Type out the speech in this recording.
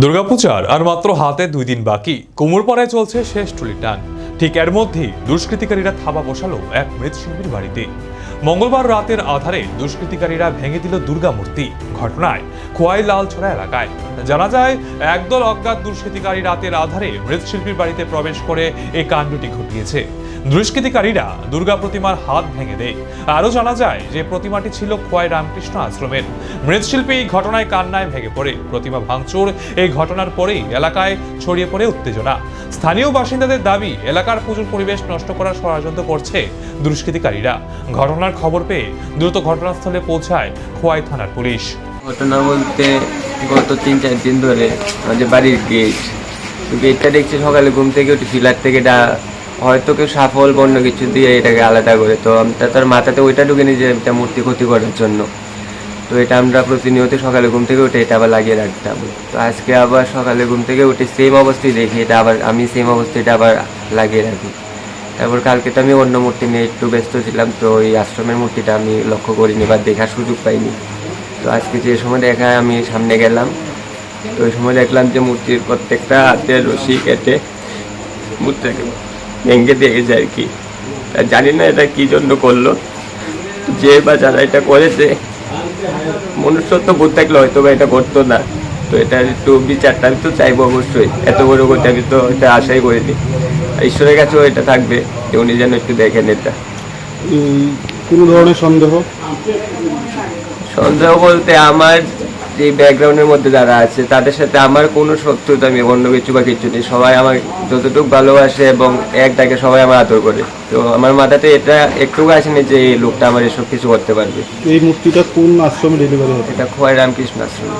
দুর্গাপূজার আর মাত্র হাতে দুই দিন বাকি। কোমরপাড়ায় চলছে শেষ টুলি টান। ঠিক এর মধ্যেই দুষ্কৃতিকারীরা থাবা বসালো এক মৃৎশিল্পীর বাড়িতে। মঙ্গলবার রাতের আধারে দুষ্কৃতিকারীরা ভেঙে দিল দুর্গা মূর্তি। ঘটনায় খোয়াই লালছড়া এলাকায়। জানা যায়, একদল অজ্ঞাত দুষ্কৃতিকারী রাতের আধারে মৃৎশিল্পীর বাড়িতে প্রবেশ করে এই কাণ্ডটি ঘটিয়েছে। দুষ্কৃতিকারীরা দুর্গা প্রতিমার হাত ভেঙে দেয়। আরও জানা যায় যে, প্রতিমাটি ছিল খোয়াই রামকৃষ্ণ আশ্রমের। মৃৎশিল্পী এই ঘটনায় কান্নায় ভেঙে পড়ে। প্রতিমা ভাঙচুর, এই ঘটনার পরেই এলাকায় ছড়িয়ে পড়ে উত্তেজনা। স্থানীয় বাসিন্দাদের দাবি, এলাকার পুজোর পরিবেশ নষ্ট করার ষড়যন্ত্র করছে দুষ্কৃতিকারীরা। ঘটনার খবর পেয়ে দ্রুত ঘটনাস্থলে পৌঁছায় খোয়াই থানার পুলিশ। ঘটনা বলতে গত তিন, চার দিন ধরে আমাদের বাড়ির গেট গেটটা দেখছি সকালে ঘুম থেকে উঠে ফিলার থেকে ডা, হয়তো কেউ সাফল বন্য কিছু দিয়ে এটাকে আলাদা করে। তো আমরা তার মাথাতে ওইটা ঢুকে নিয়ে যে এটা মূর্তি ক্ষতি করার জন্য। তো এটা আমরা প্রতিনিয়ত সকালে ঘুম থেকে উঠে এটা আবার লাগিয়ে রাখতাম। তো আজকে আবার সকালে ঘুম থেকে উঠে সেম অবস্থায় দেখি, এটা আবার আমি সেম অবস্থায় এটা আবার লাগিয়ে রাখি। তারপর কালকে তো আমি অন্য মূর্তি নিয়ে একটু ব্যস্ত ছিলাম, তো ওই আশ্রমের মূর্তিটা আমি লক্ষ্য করিনি বা দেখার সুযোগ পাইনি। তো আজকে যে সময় দেখা আমি সামনে গেলাম। তো ওই সময় দেখলাম যে মূর্তির প্রত্যেকটা হাতে রশি কেটে মূর্তিটাকে ভেঙে দিয়েছে আর কি। জানি না এটা কি জন্য করল। যে বা যারা এটা করেছে, মনুষ্যত্ব বোধ থাকলে হয়তো বা এটা করতো না। তো এটা একটু বিচারটা আমি তো চাইব অবশ্যই। এত বড় করতে আমি তো এটা আশাই করিনি। ঈশ্বরের কাছেও এটা থাকবে যে উনি যেন একটু দেখেন এটা। কোনো ধরনের সন্দেহ? সন্দেহ বলতে আমার যে ব্যাকগ্রাউন্ডের মধ্যে যারা আছে তাদের সাথে আমার কোনো শত্রুতা আমি অন্য কিছু বা কিছু নেই। সবাই আমার যতটুকু ভালোবাসে এবং এক ডাকে সবাই আমার আদর করে। তো আমার মাথাতে এটা একটু আসেনি যে এই লোকটা আমার এসব কিছু করতে পারবে। এই মূর্তিটা কোন আশ্রমে ডেলিভারি হবে এটা খোয়াই রামকৃষ্ণ আশ্রম।